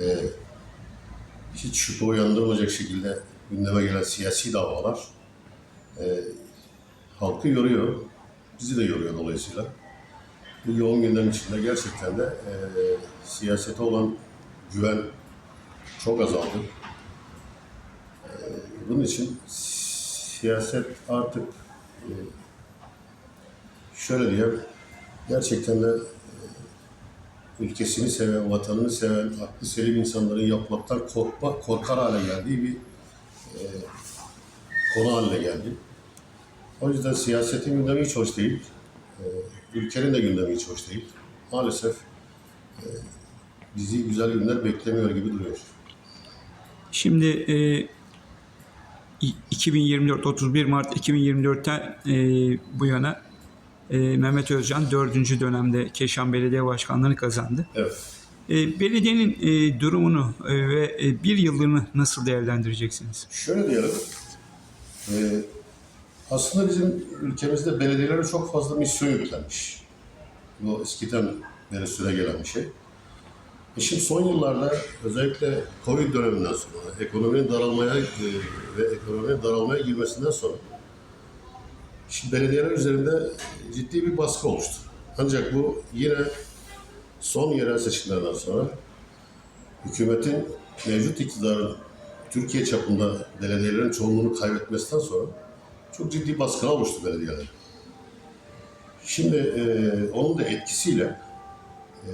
e, hiç şüphe uyandırmayacak şekilde gündeme gelen siyasi davalar e, halkı yoruyor. Bizi de yoruyor dolayısıyla. Bu yoğun gündem içinde gerçekten de e, siyasete olan güven çok azaldı. E, bunun için siyaset artık e, şöyle diyeyim, gerçekten de ülkesini seven, vatanını seven, aklı selim insanların yapmaktan korkma, korkar hale geldiği bir e, konu haline geldi. O yüzden siyasetin gündemi hiç hoş değil. E, ülkenin de gündemi hiç hoş değil. Maalesef e, bizi güzel günler beklemiyor gibi duruyor. Şimdi e, i- 2024 31 Mart 2024'ten e, bu yana e, Mehmet Özcan 4. dönemde Keşan Belediye Başkanlığı'nı kazandı. Evet. E, belediyenin e, durumunu e, ve e, bir yılını nasıl değerlendireceksiniz? Şöyle diyelim, e, aslında bizim ülkemizde belediyelere çok fazla misyon yüklenmiş. Bu eskiden beri süre gelen bir şey. E şimdi son yıllarda özellikle Covid döneminden sonra, ekonominin daralmaya e, ve ekonominin daralmaya girmesinden sonra şimdi belediyeler üzerinde ciddi bir baskı oluştu. Ancak bu yine son yerel seçimlerden sonra hükümetin mevcut iktidarın Türkiye çapında belediyelerin çoğunluğunu kaybetmesinden sonra çok ciddi baskı oluştu belediyeler. Şimdi e, onun da etkisiyle e,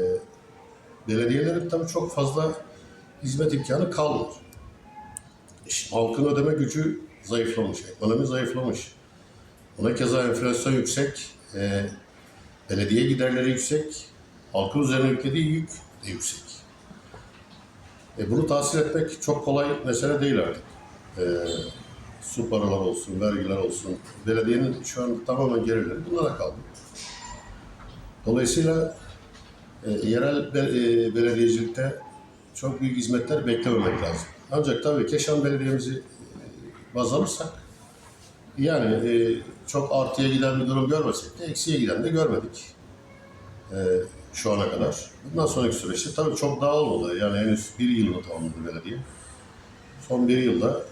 belediyelerin tabii çok fazla hizmet imkanı kalmadı. Şimdi halkın ödeme gücü zayıflamış, ekonomi zayıflamış. Buna keza enflasyon yüksek, e, belediye giderleri yüksek, halkın üzerine yüklediği yük de yüksek. E, bunu tahsil etmek çok kolay mesele değil artık. E, su paralar olsun, vergiler olsun. Belediyenin şu an tamamen gelirleri bunlara kaldı. Dolayısıyla e, yerel be, e, belediyecilikte çok büyük hizmetler beklememek lazım. Ancak tabii Keşan Belediye'mizi e, baz alırsak yani e, çok artıya giden bir durum görmesek de eksiye giden de görmedik e, şu ana kadar. Bundan sonraki süreçte tabii çok daha olmadı. Yani henüz bir yılını tamamladı belediye. Son bir yılda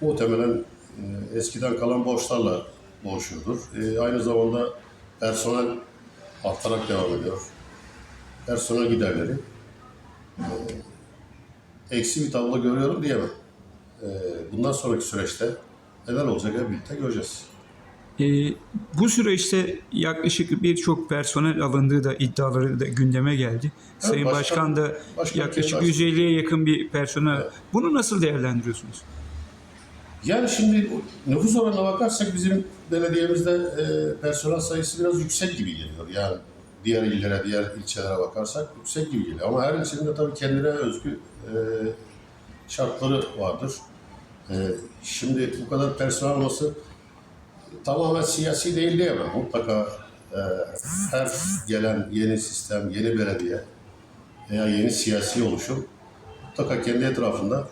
muhtemelen e, eskiden kalan borçlarla boğuşuyordur. E, aynı zamanda personel artarak devam ediyor. Personel giderleri e, eksi bir tablo görüyorum diyemem. E, bundan sonraki süreçte neler olacak hep birlikte göreceğiz. E, bu süreçte yaklaşık birçok personel alındığı da iddiaları da gündeme geldi. Sayın başkan- Başkan da başkan yaklaşık kendi 150'ye yakın bir personel. Bunu nasıl değerlendiriyorsunuz? Yani şimdi nüfus oranına bakarsak bizim belediyemizde e, personel sayısı biraz yüksek gibi geliyor. Yani diğer illere, diğer ilçelere bakarsak yüksek gibi geliyor. Ama her ilçenin de tabii kendine özgü e, şartları vardır. E, şimdi bu kadar personel olması tamamen siyasi değil diyemem. Mutlaka e, her gelen yeni sistem, yeni belediye veya yeni siyasi oluşum mutlaka kendi etrafında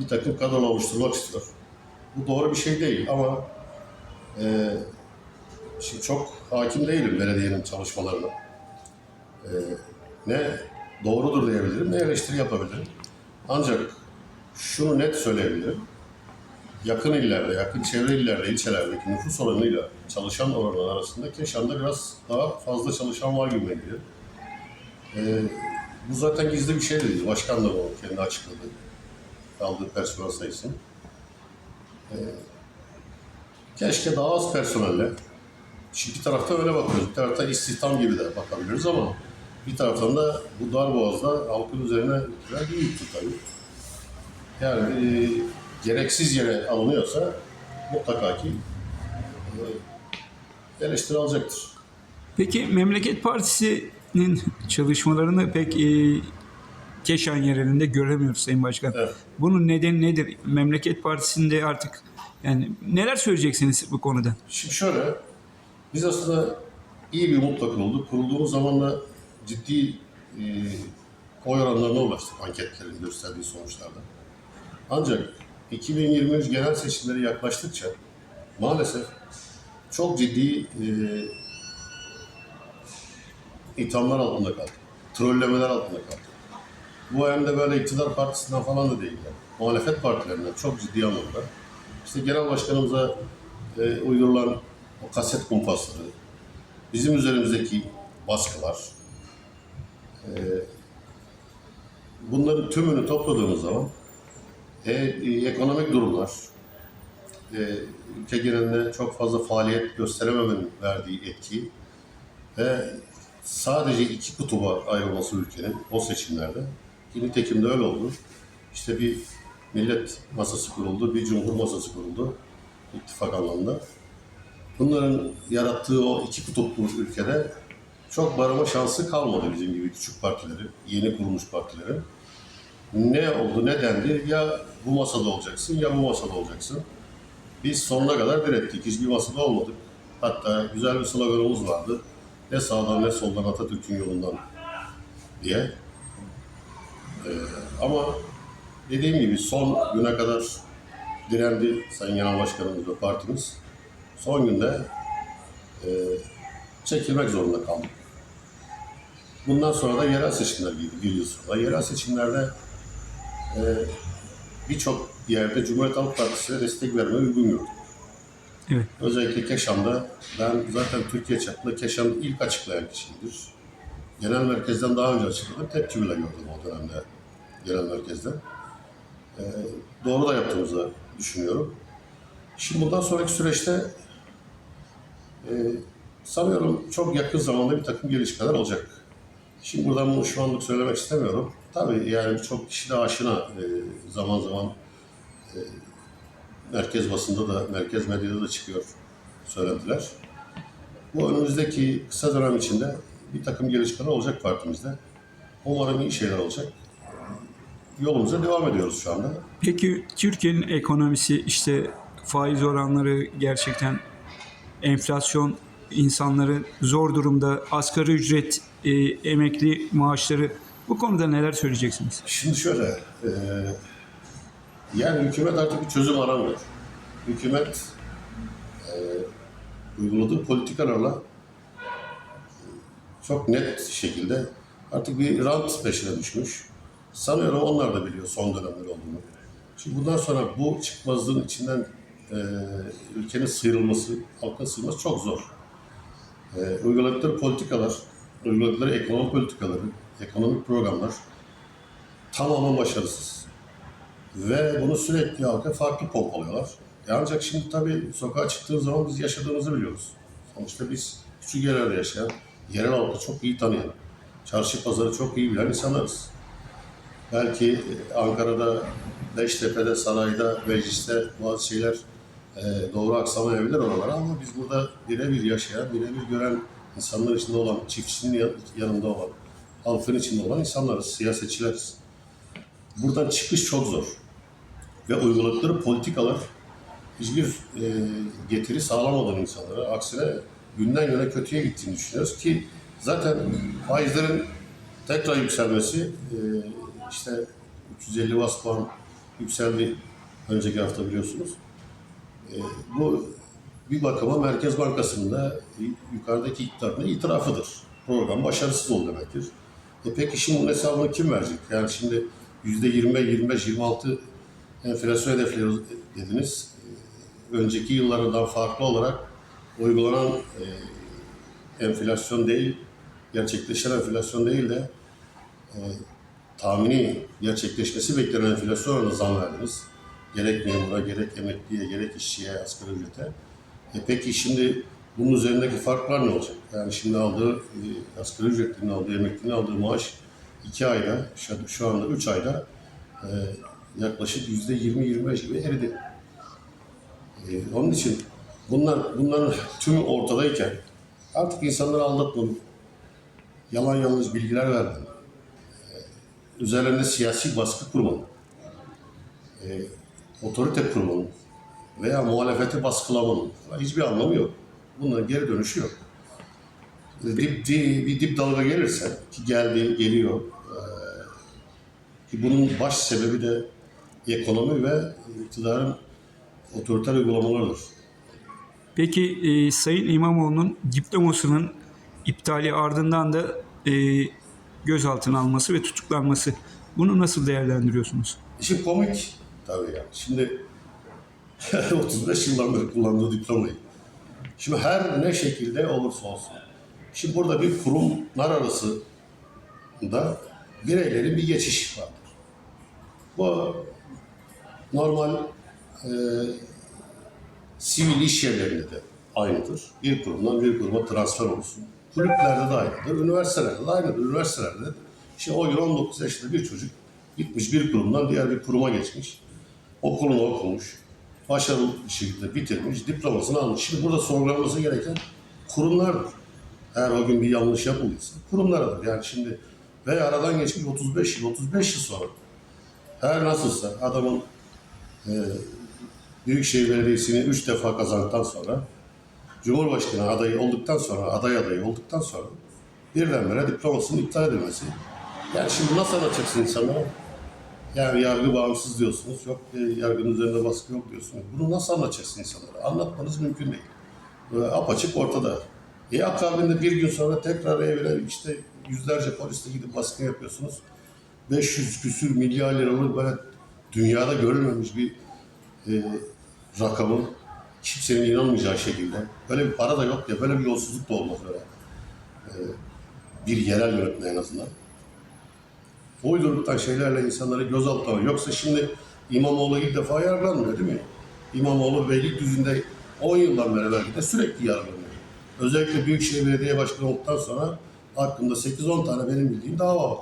bir takım kadro oluşturmak istiyor. Bu doğru bir şey değil ama e, şimdi çok hakim değilim belediyenin çalışmalarına. E, ne doğrudur diyebilirim ne eleştiri yapabilirim. Ancak şunu net söyleyebilirim. Yakın illerde, yakın çevre illerde, ilçelerdeki nüfus oranıyla çalışan oranı arasında Keşan'da biraz daha fazla çalışan var gibi geliyor. E, bu zaten gizli bir şey de değil. Başkan da bu kendi açıkladı. Aldığı personel sayısını. Keşke daha az personelle. Şimdi bir tarafta öyle bakıyoruz. Bir tarafta istihdam gibi de bakabiliriz ama bir taraftan da bu dar boğazda halkın üzerine yüktür tabii. Yani e, gereksiz yere alınıyorsa mutlaka ki e, eleştiri alacaktır. Peki Memleket Partisi'nin çalışmalarını pek e, Keşan yerelinde göremiyoruz Sayın Başkan. Evet. Bunun nedeni nedir? Memleket Partisi'nde artık yani neler söyleyeceksiniz bu konuda? Şimdi şöyle, biz aslında iyi bir umutla kurulduk. Kurulduğumuz zaman da ciddi e, oy oranlarına ulaştık anketlerin gösterdiği sonuçlarda. Ancak 2023 genel seçimleri yaklaştıkça maalesef çok ciddi e, ithamlar altında kaldık. Trollemeler altında kaldık. Bu hem de böyle iktidar partisinden falan da değil. Yani. Muhalefet partilerinden çok ciddi anlamda. İşte genel başkanımıza e, uydurulan o kaset kumpasları, bizim üzerimizdeki baskılar, e, bunların tümünü topladığımız zaman e, e, ekonomik durumlar, e, ülke genelinde çok fazla faaliyet gösterememenin verdiği etki ve sadece iki kutuba ayrılması ülkenin o seçimlerde. Ki Nitekim de öyle oldu. İşte bir millet masası kuruldu, bir cumhur masası kuruldu ittifak anlamında. Bunların yarattığı o iki kutuplu ülkede çok barama şansı kalmadı bizim gibi küçük partilerin, yeni kurulmuş partilerin. Ne oldu, ne dendi? Ya bu masada olacaksın ya bu masada olacaksın. Biz sonuna kadar direttik. Hiçbir masada olmadık. Hatta güzel bir sloganımız vardı. Ne sağdan ne soldan Atatürk'ün yolundan diye. Ee, ama dediğim gibi son güne kadar direndi Sayın Genel Başkanımız ve partimiz. Son günde e, çekilmek zorunda kaldık. Bundan sonra da yerel seçimler sonra. Yerel seçimlerde e, birçok yerde Cumhuriyet Halk Partisi'ne destek vermeye uygun gördüm. Evet. Özellikle Keşan'da ben zaten Türkiye çapında Keşan'ı ilk açıklayan kişiyimdir. Genel merkezden daha önce açıkladım. Tepki bile gördüm o dönemde genel merkezden. Ee, doğru da yaptığımızı düşünüyorum. Şimdi bundan sonraki süreçte e, sanıyorum çok yakın zamanda bir takım gelişmeler olacak. Şimdi buradan bunu söylemek istemiyorum. Tabii yani birçok kişi de aşina e, zaman zaman e, merkez basında da, merkez medyada da çıkıyor söylentiler. Bu önümüzdeki kısa dönem içinde bir takım gelişmeler olacak partimizde. Umarım iyi şeyler olacak. Yolumuza devam ediyoruz şu anda. Peki Türkiye'nin ekonomisi işte faiz oranları gerçekten enflasyon insanları zor durumda asgari ücret e, emekli maaşları bu konuda neler söyleyeceksiniz? Şimdi şöyle, e, yani hükümet artık bir çözüm aramıyor. Hükümet e, uyguladığı politikalarla e, çok net şekilde artık bir rant peşine düşmüş. Sanıyorum onlar da biliyor son dönemler olduğunu. Şimdi bundan sonra bu çıkmazlığın içinden e, ülkenin sıyrılması, halkın sıyrılması çok zor. E, uyguladıkları politikalar, uyguladıkları ekonomi politikaları, ekonomik programlar tamamen başarısız. Ve bunu sürekli halka farklı pompalıyorlar. E ancak şimdi tabii sokağa çıktığımız zaman biz yaşadığımızı biliyoruz. Sonuçta biz küçük yerlerde yaşayan, yerel halkı çok iyi tanıyan, çarşı pazarı çok iyi bilen insanlarız. Belki e, Ankara'da, Beştepe'de, sarayda, mecliste bazı şeyler e, doğru aksamayabilir oralara ama biz burada birebir yaşayan, birebir gören insanlar içinde olan, çiftçinin ya- yanında olan, halkın içinde olan insanlarız, siyasetçileriz. Buradan çıkış çok zor. Ve uyguladıkları politikalar hiçbir e, getiri sağlamadan insanlara. Aksine günden güne kötüye gittiğini düşünüyoruz ki zaten faizlerin tekrar yükselmesi e, işte 350 bas puan yükseldi önceki hafta biliyorsunuz. E, bu bir bakıma Merkez Bankası'nın da yukarıdaki iktidarın itirafıdır. Program başarısız oldu demektir. E peki şimdi bunun hesabını kim verecek? Yani şimdi yüzde 20, 25, 26 enflasyon hedefleri dediniz. E, Önceki yıllardan farklı olarak uygulanan e, enflasyon değil, gerçekleşen enflasyon değil de e, tahmini gerçekleşmesi beklenen enflasyon oranına zam verdiniz. Gerek memura, gerek emekliye, gerek işçiye, asgari ücrete. E peki şimdi bunun üzerindeki farklar ne olacak? Yani şimdi aldığı, e, asgari ücretlinin aldığı, emeklinin aldığı maaş iki ayda, şu, şu anda üç ayda e, yaklaşık yüzde 20-25 gibi eridi. E, onun için bunlar bunların tümü ortadayken artık insanları aldatmanın, yalan yanlış bilgiler vermenin, e, üzerlerinde siyasi baskı kurmanın, e, otorite kurmanın veya muhalefeti baskılamanın hiçbir anlamı yok. Bunların geri dönüşü yok. Dip, di- bir dip dalga gelirse ki geldi, geliyor. e, ki bunun baş sebebi de ekonomi ve iktidarın otoriter uygulamalarıdır. Peki e, Sayın İmamoğlu'nun diplomasının iptali ardından da e, gözaltına alması ve tutuklanması Bunu nasıl değerlendiriyorsunuz? İşin komik tabii yani. Şimdi 35 yıldan beri kullandığı diplomayı. Şimdi her ne şekilde olursa olsun. Şimdi burada bir kurumlar arası da bireylerin bir geçiş vardır. Bu normal e, sivil iş yerlerinde de aynıdır. Bir kurumdan bir kuruma transfer olursun. Kulüplerde de aynıdır. Üniversitelerde de aynıdır. Üniversitelerde de şimdi o gün 19 yaşında bir çocuk gitmiş bir kurumdan diğer bir kuruma geçmiş. Okulunu okumuş. Başarılı bir şekilde bitirmiş. Diplomasını almış. Şimdi burada sorgulanması gereken kurumlardır. Eğer o gün bir yanlış yapıldıysa kurumlardır. Yani şimdi ve aradan geçmiş 35 yıl, 35 yıl sonra her nasılsa adamın e, Büyükşehir Belediyesi'ni 3 defa kazandıktan sonra Cumhurbaşkanı adayı olduktan sonra, aday adayı olduktan sonra birdenbire diplomasının iptal edilmesi. Yani şimdi nasıl anlatacaksın insanlara? Yani yargı bağımsız diyorsunuz, yok e, yargının üzerinde baskı yok diyorsunuz. Bunu nasıl anlatacaksın insanlara? Anlatmanız mümkün değil. Böyle apaçık ortada. E akabinde bir gün sonra tekrar evine işte yüzlerce polisle gidip baskın yapıyorsunuz. 500 küsür milyar liralık böyle dünyada görülmemiş bir e, rakamın kimsenin inanmayacağı şekilde böyle bir para da yok ya böyle bir yolsuzluk da olmaz öyle. E, bir yerel yönetme en azından. Uydurduktan şeylerle insanları gözaltına alıyor. Yoksa şimdi İmamoğlu ilk defa yargılanmıyor değil mi? İmamoğlu Beylikdüzü'nde 10 yıldan beri belki de sürekli yargılanıyor. Özellikle Büyükşehir Belediye Başkanı olduktan sonra hakkında 8-10 tane benim bildiğim dava var.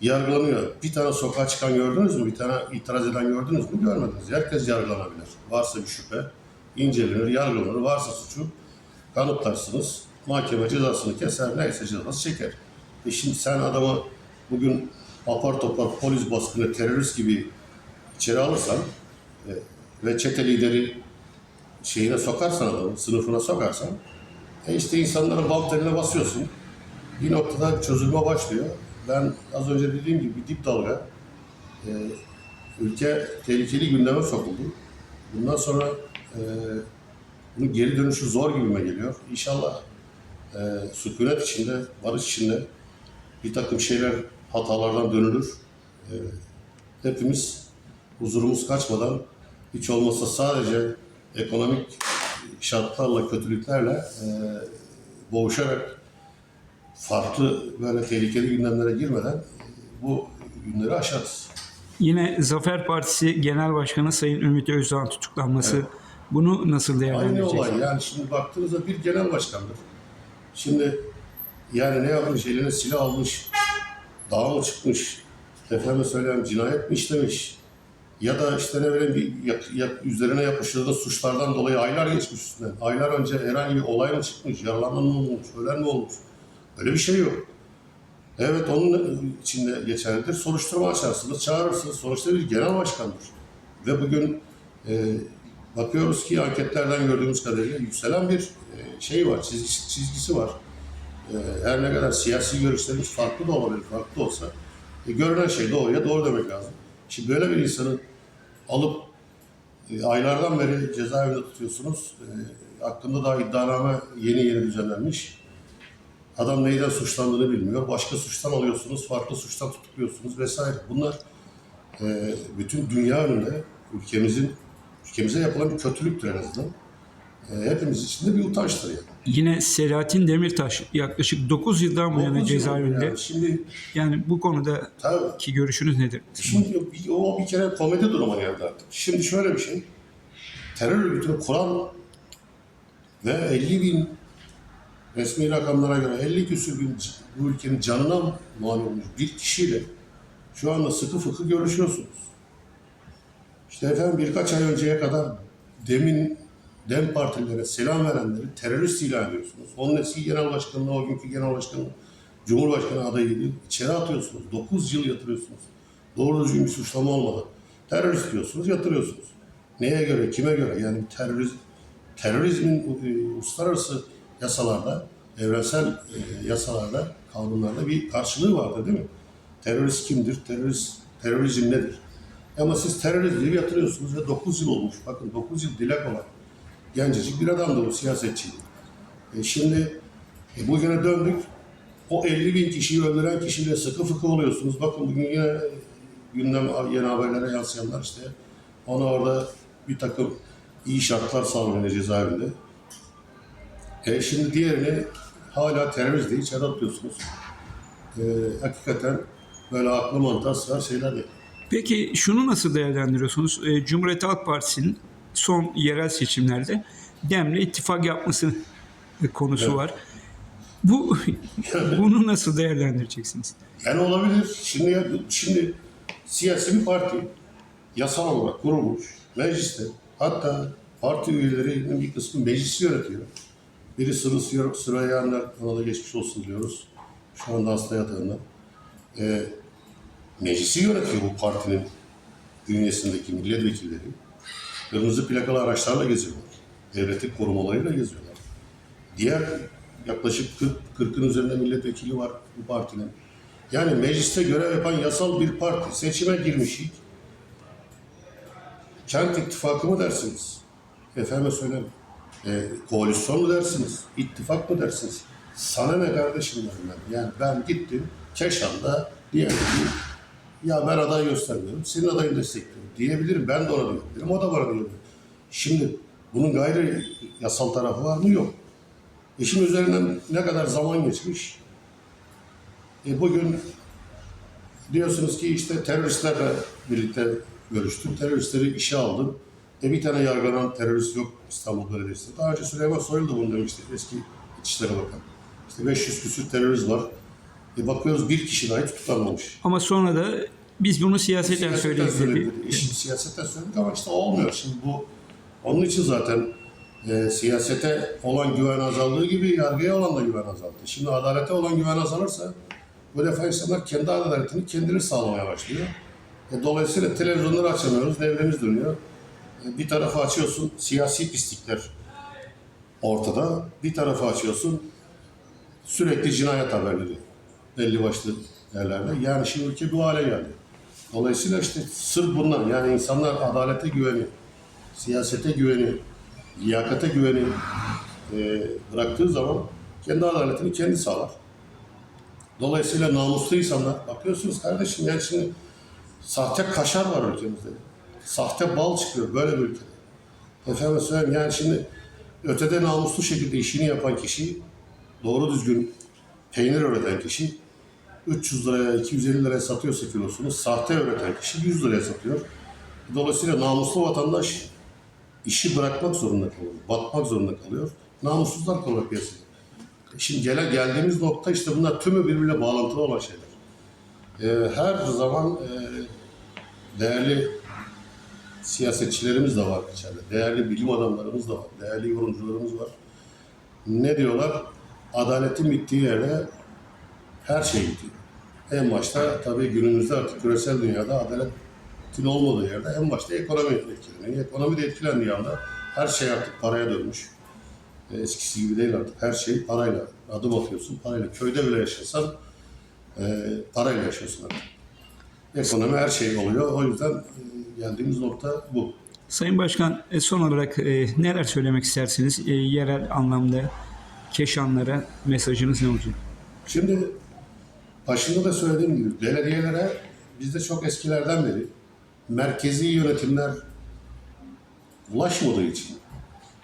Yargılanıyor. Bir tane sokağa çıkan gördünüz mü? Bir tane itiraz eden gördünüz mü? Görmediniz. Herkes yargılanabilir. Varsa bir şüphe, incelenir, yargılanır. Varsa suçu kanıtlarsınız. Mahkeme cezasını keser, neyse cezası çeker. E şimdi sen adamı bugün apar topar polis baskını, terörist gibi içeri alırsan e, ve çete lideri şeyine sokarsan adamı, sınıfına sokarsan e işte insanların bal teline basıyorsun. Bir noktada çözülme başlıyor. Ben az önce dediğim gibi bir dip dalga e, ülke tehlikeli gündeme sokuldu. Bundan sonra e, bunun geri dönüşü zor gibime geliyor. İnşallah e, sükunet içinde, barış içinde bir takım şeyler hatalardan dönülür. E, hepimiz huzurumuz kaçmadan hiç olmazsa sadece ekonomik şartlarla, kötülüklerle e, boğuşarak farklı böyle tehlikeli gündemlere girmeden e, bu günleri aşarız. Yine Zafer Partisi Genel Başkanı Sayın Ümit Özdağ'ın tutuklanması. Bunu nasıl Aynı değerlendireceksiniz? olay yani şimdi baktığınızda bir genel başkandır. Şimdi yani ne yapmış eline silah almış, dağa mı çıkmış, efendim söyleyeyim cinayet mi işlemiş ya da işte ne bileyim bir yak- yak- üzerine yapıştırdığı suçlardan dolayı aylar geçmiş üstünden. Aylar önce herhangi bir olay mı çıkmış, yaralanma mı olmuş, ölen mi olmuş? Öyle bir şey yok. Evet onun içinde geçerlidir. Soruşturma açarsınız, çağırırsınız. Sonuçta bir genel başkandır. Ve bugün e, bakıyoruz ki anketlerden gördüğümüz kadarıyla yükselen bir e, şey var, çizgisi, çizgisi var. E, her ne kadar siyasi görüşlerimiz farklı da olabilir, farklı olsa e, görünen şey doğruya doğru demek lazım. Şimdi böyle bir insanın alıp e, aylardan beri cezaevinde tutuyorsunuz. E, hakkında daha iddianame yeni yeni düzenlenmiş. Adam neyden suçlandığını bilmiyor. Başka suçtan alıyorsunuz, farklı suçtan tutukluyorsunuz vesaire. Bunlar e, bütün dünya önünde ülkemizin ülkemize yapılan bir kötülüktür en azından. E, hepimiz için de bir utançtır yani. Yine Selahattin Demirtaş yaklaşık 9 yıldan bu yana Dokuz yıl cezaevinde. Yani şimdi Yani bu konudaki tabii görüşünüz nedir? Şimdi o bir kere komedi duruma geldi artık. Şimdi şöyle bir şey. Terör örgütünü kuran ve 50 bin resmi rakamlara göre 50 küsür bin bu ülkenin canına mal olmuş bir kişiyle şu anda sıkı fıkı görüşüyorsunuz. İşte efendim birkaç ay önceye kadar demin DEM partilere selam verenleri terörist ilan ediyorsunuz. Onun eski genel başkanına, o günkü genel başkanına, Cumhurbaşkanı adayıydı. İçeri atıyorsunuz. 9 yıl yatırıyorsunuz. Doğru düzgün bir suçlama olmadan. Terörist diyorsunuz, yatırıyorsunuz. Neye göre, kime göre? Yani teröriz, terörizmin e, uluslararası yasalarda, evrensel e, yasalarda, kanunlarda bir karşılığı vardır değil mi? Terörist kimdir? Terörist, terörizm nedir? Ama siz terörist diye yatırıyorsunuz ve 9 yıl olmuş. Bakın 9 yıl dile kolay. Gencecik bir adamdı bu siyasetçiydi. E şimdi e bugüne döndük. O 50 bin kişiyi öldüren kişiyle sıkı fıkı oluyorsunuz. Bakın bugün yine gündem yeni haberlere yansıyanlar işte ona orada bir takım iyi şartlar sağlanıyor cezaevinde. E şimdi diğerini hala terörist diye içeri atıyorsunuz. E, hakikaten böyle aklı mantığa sığar şeyler değil. Peki şunu nasıl değerlendiriyorsunuz? Ee, Cumhuriyet Halk Partisi'nin son yerel seçimlerde Dem'le ittifak yapması e, konusu Evet. var. Bu bunu nasıl değerlendireceksiniz? Yani olabilir. Şimdi şimdi siyasi bir parti yasal olarak kurulmuş mecliste hatta parti üyelerinin bir kısmı meclisi yönetiyor. Biri Sırrı Sür- Süreyyaner, ona da geçmiş olsun diyoruz. Şu anda hasta yatağında. Ee, meclisi yönetiyor bu partinin bünyesindeki milletvekilleri. Kırmızı plakalı araçlarla geziyorlar. Devletin korumalarıyla geziyorlar. Diğer yaklaşık 40, 40'ın üzerinde milletvekili var bu partinin. Yani mecliste görev yapan yasal bir parti. Seçime girmiş ilk. Kent ittifakı mı dersiniz? Efendim söyleyeyim. E, koalisyon mu dersiniz? İttifak mı dersiniz? Sana ne kardeşim ben. Yani ben gittim Keşan'da diyelim ki ya ben aday göstermiyorum, senin adayını destekliyorum diyebilirim. Ben de ona diyebilirim, o da bana diyebilir. Şimdi bunun gayri yasal tarafı var mı? Yok. İşin üzerinden ne kadar zaman geçmiş? E bugün diyorsunuz ki işte teröristlerle birlikte görüştüm. Teröristleri işe aldım. E bir tane yargılanan terörist yok İstanbul Belediyesi'nde. Daha önce Süleyman Soylu da bunu demişti eski İçişleri Bakanı. İşte 500 küsür terörist var. E bakıyoruz bir kişi dahi tutuklanmamış. Ama sonra da biz bunu siyaseten söyledik dedi. İşin siyaseten söyledik ama işte olmuyor. Şimdi bu onun için zaten e, siyasete olan güven azaldığı gibi yargıya olan da güven azaldı. Şimdi adalete olan güven azalırsa bu defa insanlar kendi adaletini kendileri sağlamaya başlıyor. E, dolayısıyla televizyonları açamıyoruz, devremiz dönüyor. E, bir tarafı açıyorsun, siyasi pislikler ortada. Bir tarafı açıyorsun, sürekli cinayet haberleri belli başlı yerlerde. Yani şimdi ülke bu hale geldi. Dolayısıyla işte sırf bunlar yani insanlar adalete güveni, siyasete güveni, liyakate güveni e, bıraktığı zaman kendi adaletini kendi sağlar. Dolayısıyla namuslu insanlar, bakıyorsunuz kardeşim yani şimdi sahte kaşar var ülkemizde. Sahte bal çıkıyor böyle bir ülkede. Efendim söyleyeyim yani şimdi ötede namuslu şekilde işini yapan kişi, doğru düzgün peynir üreten kişi 300 liraya, 250 liraya satıyorsa kilosunu, sahte üreten kişi 100 liraya satıyor. Dolayısıyla namuslu vatandaş işi bırakmak zorunda kalıyor, batmak zorunda kalıyor. Namussuzlar kalıyor piyasada. Şimdi gele, geldiğimiz nokta işte bunlar tümü birbiriyle bağlantılı olan şeyler. Ee, her zaman e, değerli siyasetçilerimiz de var içeride, değerli bilim adamlarımız da var, değerli yorumcularımız var. Ne diyorlar? Adaletin bittiği yerde her şey bitiyor. En başta tabii günümüzde artık küresel dünyada adaletin olmadığı yerde en başta ekonomi etkileniyor. Ekonomi de etkilendiği anda her şey artık paraya dönmüş. Eskisi gibi değil artık. Her şey parayla. Adım atıyorsun parayla. Köyde bile yaşasan e, parayla yaşıyorsun artık. Ekonomi her şey oluyor. O yüzden e, geldiğimiz nokta bu. Sayın Başkan e, son olarak e, neler söylemek istersiniz? E, yerel anlamda Keşanlara mesajınız ne olacak? Şimdi başında da söylediğim gibi belediyelere bizde çok eskilerden beri merkezi yönetimler ulaşmadığı için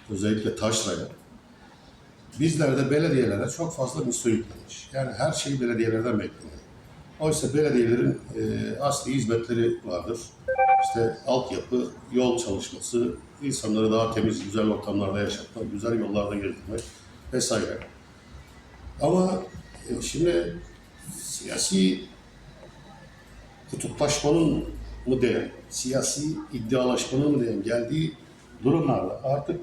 özellikle taşraya bizler de belediyelere çok fazla misyon yüklenmiş. Yani her şey belediyelerden bekleniyor. Oysa belediyelerin e, asli hizmetleri vardır. İşte altyapı, yol çalışması, insanları daha temiz, güzel ortamlarda yaşatmak, güzel yollarda gezdirmek vesaire. Ama e, şimdi siyasi kutuplaşmanın mı diyelim, siyasi iddialaşmanın mı diyelim geldiği durumlarda artık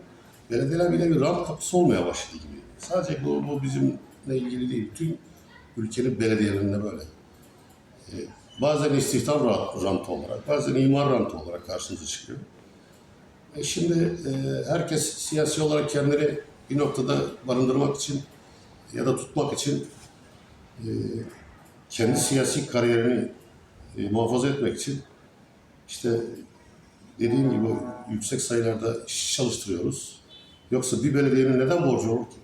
belediyeler bile bir rant kapısı olmaya başladı gibi. Sadece bu, bu bizimle ilgili değil, tüm ülkenin belediyelerinde böyle. E, bazen istihdam ra- rantı olarak, bazen imar rantı olarak karşımıza çıkıyor. E şimdi e, herkes siyasi olarak kendini bir noktada barındırmak için ya da tutmak için e, kendi siyasi kariyerini e, muhafaza etmek için işte dediğim gibi yüksek sayılarda çalıştırıyoruz. Yoksa bir belediyenin neden borcu olur ki?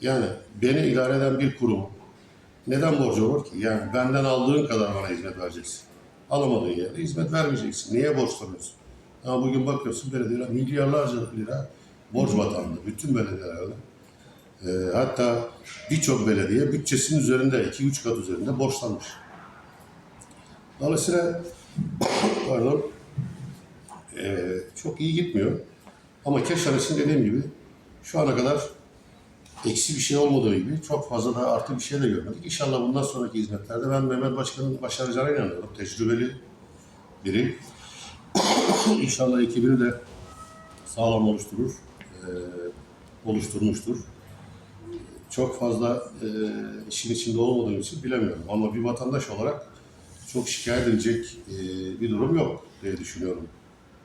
Yani beni idare eden bir kurum neden borcu olur ki? Yani benden aldığın kadar bana hizmet vereceksin. Alamadığın yerde hizmet vermeyeceksin. Niye borçlanıyorsun? Ama bugün bakıyorsun belediyeler milyarlarca lira borç batağında. Bütün belediyeler öyle. Ee, hatta birçok belediye bütçesinin üzerinde, iki üç kat üzerinde borçlanmış. Dolayısıyla pardon, ee, çok iyi gitmiyor. Ama Keşan için dediğim gibi şu ana kadar eksi bir şey olmadığı gibi çok fazla da artı bir şey de görmedik. İnşallah bundan sonraki hizmetlerde ben Mehmet Başkan'ın başaracağına inanıyorum. Tecrübeli biri. İnşallah ekibini de sağlam oluşturur. Ee, oluşturmuştur. Çok fazla e, işin içinde olmadığım için bilemiyorum. Ama bir vatandaş olarak çok şikayet edecek e, bir durum yok diye düşünüyorum.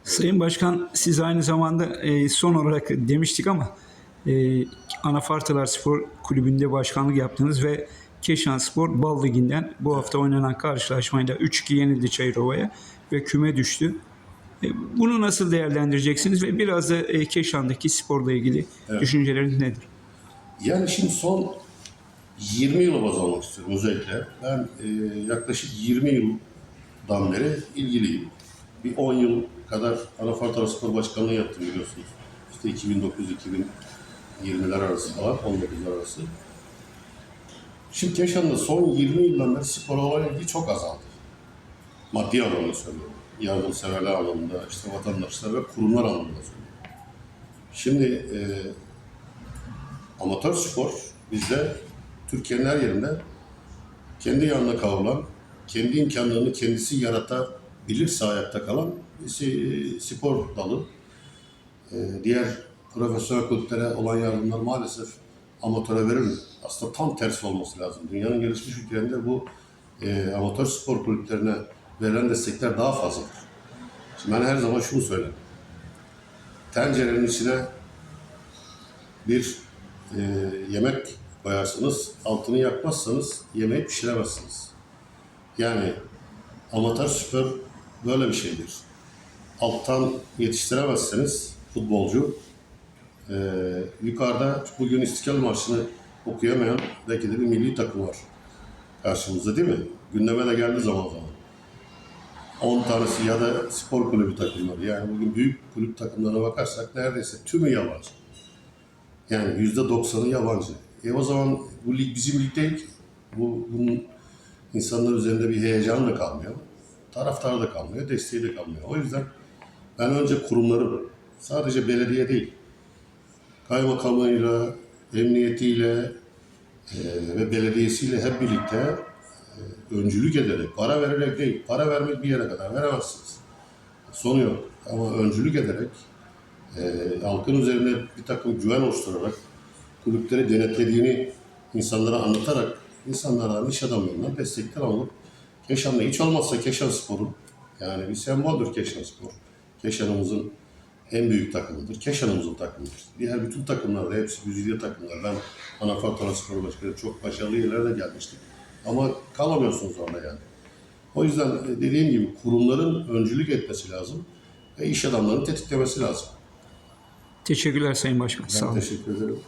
Sayın Başkan siz aynı zamanda e, son olarak demiştik ama e, Anafartalar Spor Kulübü'nde başkanlık yaptınız ve Keşan Spor Bal Ligi'nden bu hafta oynanan karşılaşmayla 3-2 yenildi Çayrova'ya ve küme düştü. Bunu nasıl değerlendireceksiniz ve biraz da e, Keşan'daki sporla ilgili Evet. düşünceleriniz nedir? Yani şimdi son 20 yılı baz almak istiyorum özellikle. Ben e, yaklaşık 20 yıldan beri ilgiliyim. Bir 10 yıl kadar Anafartara Spor Başkanlığı yaptım biliyorsunuz. İşte 2009-2020'ler arası falan, 19'lar arası. Şimdi Keşan'da son 20 yıldan beri spor olan ilgi çok azaldı. Maddi anlamda söylüyorum. Yardımseverler anlamında, işte vatandaşlar ve kurumlar anlamında söylüyorum. Şimdi e, amatör spor bizde Türkiye'nin her yerinde kendi yanına kavrulan, kendi imkanlarını kendisi yaratabilirse ayakta kalan bir si- spor dalı. Ee, diğer profesyonel kulüplere olan yardımlar maalesef amatöre verilmiyor. Aslında tam tersi olması lazım. Dünyanın gelişmiş ülkelerinde bu e, amatör spor kulüplerine verilen destekler daha fazladır. Şimdi ben her zaman şunu söylerim. Tencerenin içine bir e, yemek koyarsınız, altını yakmazsanız yemeği pişiremezsiniz. Yani amatör spor böyle bir şeydir. Alttan yetiştiremezseniz futbolcu e, yukarıda bugün İstiklal Marşı'nı okuyamayan belki de bir milli takım var karşımızda değil mi? Gündeme de geldi zaman zaman. 10 tanesi ya da spor kulübü takımları. Yani bugün büyük kulüp takımlarına bakarsak neredeyse tümü yabancı. Yani yüzde doksanı yabancı. E o zaman bu lig bizim lig değil ki. Bu, bunun insanlar üzerinde bir heyecan da kalmıyor. Taraftar da kalmıyor, desteği de kalmıyor. O yüzden ben önce kurumları, sadece belediye değil, kaymakamıyla, emniyetiyle e, ve belediyesiyle hep birlikte öncülük ederek, para vererek değil, para vermek bir yere kadar veremezsiniz. Sonu yok. Ama öncülük ederek e, halkın üzerine bir takım güven oluşturarak kulüpleri denetlediğini insanlara anlatarak insanlardan, iş adamlarından destekler alıp Keşan'da hiç olmazsa Keşan Spor'un yani bir semboldür Keşan Spor. Keşan'ımızın en büyük takımıdır. Keşan'ımızın takımıdır. Diğer bütün takımlar da hepsi güzide takımlar. Ben Anafartala Spor Başkanı çok başarılı yerlere gelmiştim. Ama kalamıyorsunuz orada yani. O yüzden e, dediğim gibi kurumların öncülük etmesi lazım ve iş adamlarının tetiklemesi lazım. Teşekkürler Sayın Başkan. Sağ Ben olun. teşekkür ederim.